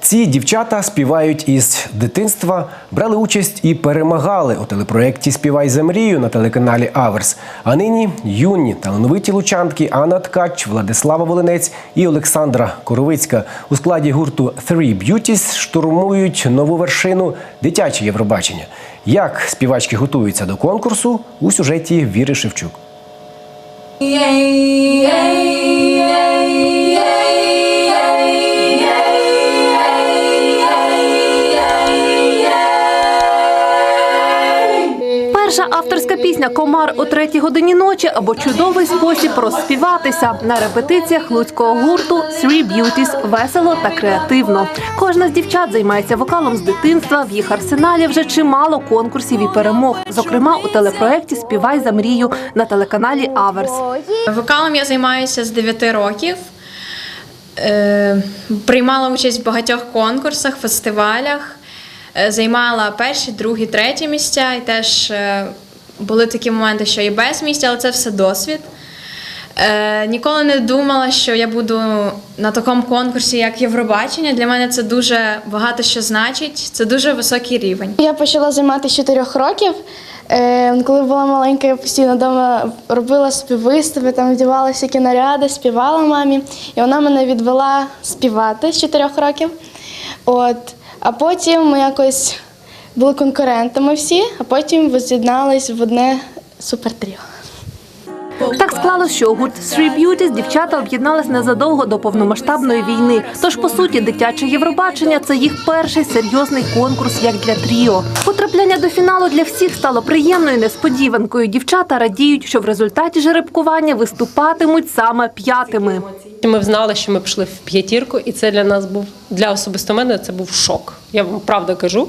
Ці дівчата співають із дитинства, брали участь і перемагали у телепроєкті Співай за мрію на телеканалі Аверс. А нині юні талановиті лучанки Анна Ткач, Владислава Волинець і Олександра Коровицька у складі гурту Three Beauties штурмують нову вершину дитяче Євробачення. Як співачки готуються до конкурсу у сюжеті Віри Шевчук. Перша авторська пісня Комар о третій годині ночі або чудовий спосіб розспіватися на репетиціях луцького гурту Three Beauties весело та креативно. Кожна з дівчат займається вокалом з дитинства. В їх арсеналі вже чимало конкурсів і перемог. Зокрема, у телепроєкті Співай за мрію на телеканалі Аверс. Вокалом я займаюся з 9 років. Е, Приймала участь в багатьох конкурсах, фестивалях, займала перші, другі, треті місця. І теж е, були такі моменти, що і без місця, але це все досвід. Е, Ніколи не думала, що я буду на такому конкурсі, як Євробачення. Для мене це дуже багато що значить. Це дуже високий рівень. Я почала займатися з 4 років. Е, Коли була маленька, я постійно вдома робила собі вистави, там вдівала всякі наряди, співала мамі. І вона мене відвела співати з 4 років. От. А потім ми якось були конкурентами всі, а потім воз'єднались в одне супертріо. Так склалось, що гурт Three Beauties дівчата об'єднались незадовго до повномасштабної війни. Тож, по суті, дитяче Євробачення це їх перший серйозний конкурс, як для тріо. Потрапляння до фіналу для всіх стало приємною несподіванкою. Дівчата радіють, що в результаті жеребкування виступатимуть саме п'ятими. Ми знали, що ми пішли в п'ятірку, і це для нас був для особисто мене це був шок. Я вам правда кажу.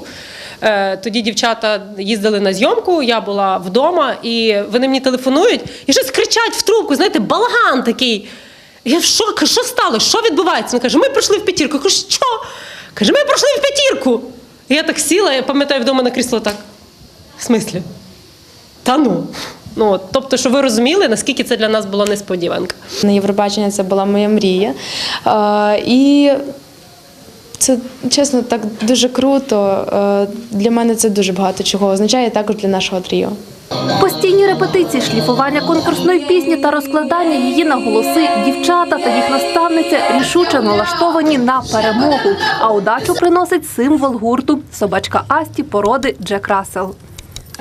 Е, Тоді дівчата їздили на зйомку, я була вдома, і вони мені телефонують і щось кричать в трубку, знаєте, балаган такий. Я в шокі, що стало? Що відбувається? Він каже, ми прийшли в п'ятірку. Я кажу, що? Каже, ми прийшли в п'ятірку. І я так сіла, я пам'ятаю вдома на крісло так. В смислі? Та ну. Ну, тобто, що ви розуміли, наскільки це для нас була несподіванка. На Євробачення це була моя мрія. Е, І це чесно так дуже круто. Е, Для мене це дуже багато чого означає також для нашого тріо. Постійні репетиції, шліфування конкурсної пісні та розкладання її на голоси дівчата та їх наставниця рішуче налаштовані на перемогу. А удачу приносить символ гурту собачка Асті породи Джек Рассел.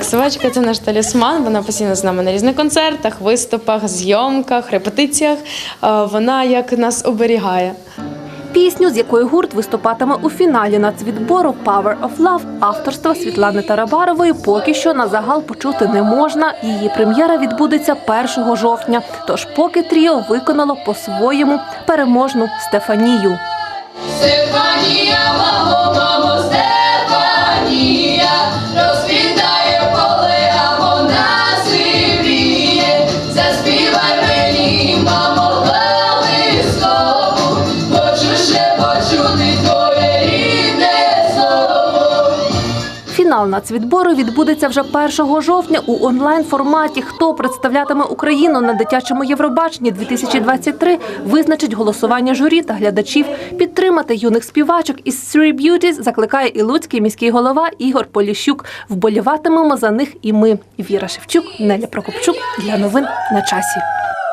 Собачка це наш талісман. Вона постійно з нами на різних концертах, виступах, зйомках, репетиціях. Е, Вона як нас оберігає. Пісню, з якою гурт виступатиме у фіналі нацвідбору Power of Love авторства Світлани Тарабарової поки що на загал почути не можна. Її прем'єра відбудеться 1 жовтня. Тож поки тріо виконало по-своєму переможну Стефанію. Стефанія, Стефанія, Фінал нацвідбору відбудеться вже 1 жовтня у онлайн форматі. Хто представлятиме Україну на дитячому Євробаченні 2023, визначить голосування журі та глядачів. Підтримати юних співачок із Three Beauties закликає і луцький міський голова Ігор Поліщук. Вболіватимемо за них і ми. Віра Шевчук, Неля Прокопчук для новин на часі.